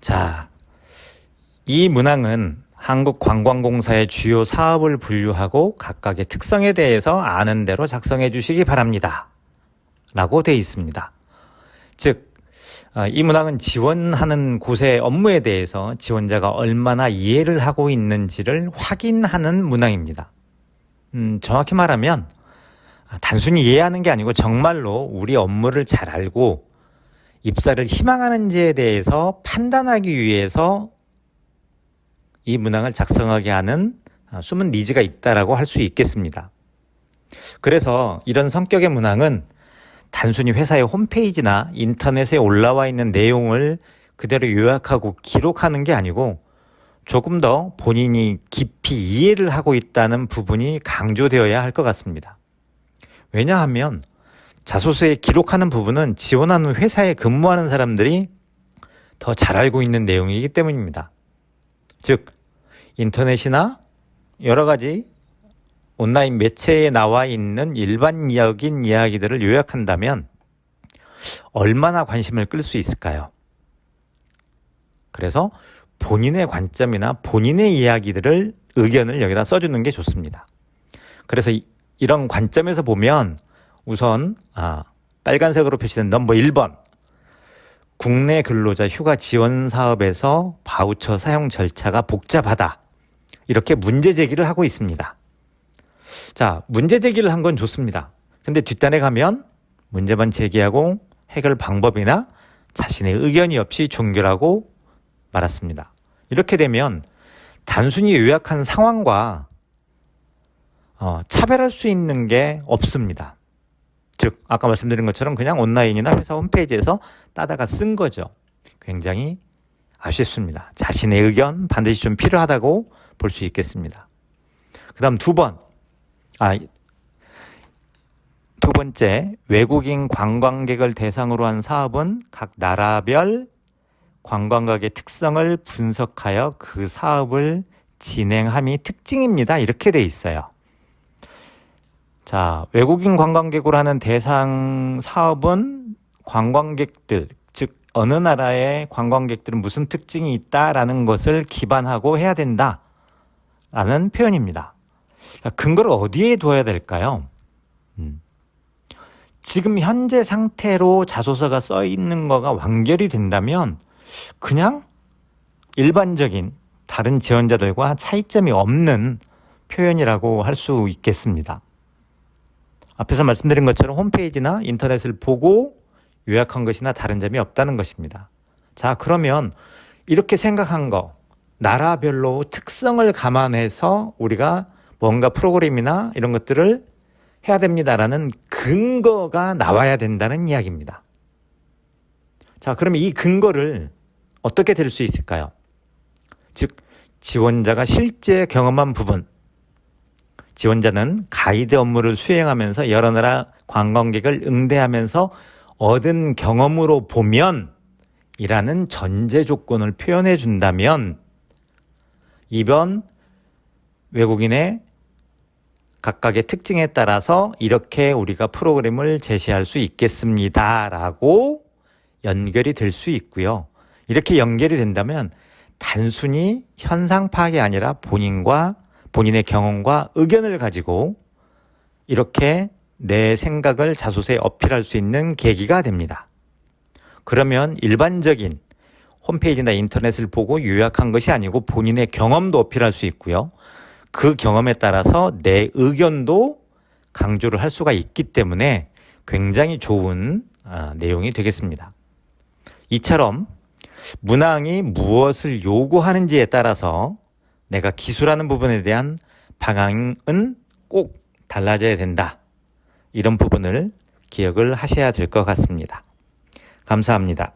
자, 이 문항은 한국관광공사의 주요 사업을 분류하고 각각의 특성에 대해서 아는 대로 작성해 주시기 바랍니다. 라고 되어 있습니다. 즉, 아, 이 문항은 지원하는 곳의 업무에 대해서 지원자가 얼마나 이해를 하고 있는지를 확인하는 문항입니다. 음, 정확히 말하면 아, 단순히 이해하는 게 아니고 정말로 우리 업무를 잘 알고 입사를 희망하는지에 대해서 판단하기 위해서 이 문항을 작성하게 하는 아, 숨은 니즈가 있다라고 할 수 있겠습니다. 그래서 이런 성격의 문항은 단순히 회사의 홈페이지나 인터넷에 올라와 있는 내용을 그대로 요약하고 기록하는 게 아니고 조금 더 본인이 깊이 이해를 하고 있다는 부분이 강조되어야 할 것 같습니다. 왜냐하면 자소서에 기록하는 부분은 지원하는 회사에 근무하는 사람들이 더 잘 알고 있는 내용이기 때문입니다. 즉, 인터넷이나 여러 가지 온라인 매체에 나와 있는 일반적인 이야기들을 요약한다면 얼마나 관심을 끌 수 있을까요? 그래서 본인의 관점이나 본인의 이야기들을 의견을 여기다 써주는 게 좋습니다. 그래서 이, 런 관점에서 보면 우선 아, 빨간색으로 표시된 넘버 1번 국내 근로자 휴가 지원 사업에서 바우처 사용 절차가 복잡하다. 이렇게 문제 제기를 하고 있습니다. 자, 문제 제기를 한 건 좋습니다. 근데 뒷단에 가면 문제만 제기하고 해결 방법이나 자신의 의견이 없이 종결하고 말았습니다. 이렇게 되면 단순히 요약한 상황과 어, 차별할 수 있는 게 없습니다. 즉, 아까 말씀드린 것처럼 그냥 온라인이나 회사 홈페이지에서 따다가 쓴 거죠. 굉장히 아쉽습니다. 자신의 의견 반드시 좀 필요하다고 볼 수 있겠습니다. 그 다음 두 번. 아, 두 번째, 외국인 관광객을 대상으로 한 사업은 각 나라별 관광객의 특성을 분석하여 그 사업을 진행함이 특징입니다. 이렇게 돼 있어요. 자, 외국인 관광객으로 하는 대상 사업은 관광객들, 즉, 어느 나라의 관광객들은 무슨 특징이 있다라는 것을 기반하고 해야 된다. 라는 표현입니다. 자, 근거를 어디에 둬야 될까요? 음. 지금 현재 상태로 자소서가 써 있는 거가 완결이 된다면 그냥 일반적인 다른 지원자들과 차이점이 없는 표현이라고 할 수 있겠습니다. 앞에서 말씀드린 것처럼 홈페이지나 인터넷을 보고 요약한 것이나 다른 점이 없다는 것입니다. 자, 그러면 이렇게 생각한 거, 나라별로 특성을 감안해서 우리가 뭔가 프로그램이나 이런 것들을 해야 됩니다라는 근거가 나와야 된다는 이야기입니다. 자, 그러면 이 근거를 어떻게 될 수 있을까요? 즉, 지원자가 실제 경험한 부분, 지원자는 가이드 업무를 수행하면서 여러 나라 관광객을 응대하면서 얻은 경험으로 보면 이라는 전제 조건을 표현해 준다면 이번 외국인의 각각의 특징에 따라서 이렇게 우리가 프로그램을 제시할 수 있겠습니다. 라고 연결이 될 수 있고요. 이렇게 연결이 된다면 단순히 현상 파악이 아니라 본인과 본인의 경험과 의견을 가지고 이렇게 내 생각을 자소서에 어필할 수 있는 계기가 됩니다. 그러면 일반적인 홈페이지나 인터넷을 보고 요약한 것이 아니고 본인의 경험도 어필할 수 있고요. 그 경험에 따라서 내 의견도 강조를 할 수가 있기 때문에 굉장히 좋은 아, 내용이 되겠습니다. 이처럼 문항이 무엇을 요구하는지에 따라서 내가 기술하는 부분에 대한 방향은 꼭 달라져야 된다. 이런 부분을 기억을 하셔야 될 것 같습니다. 감사합니다.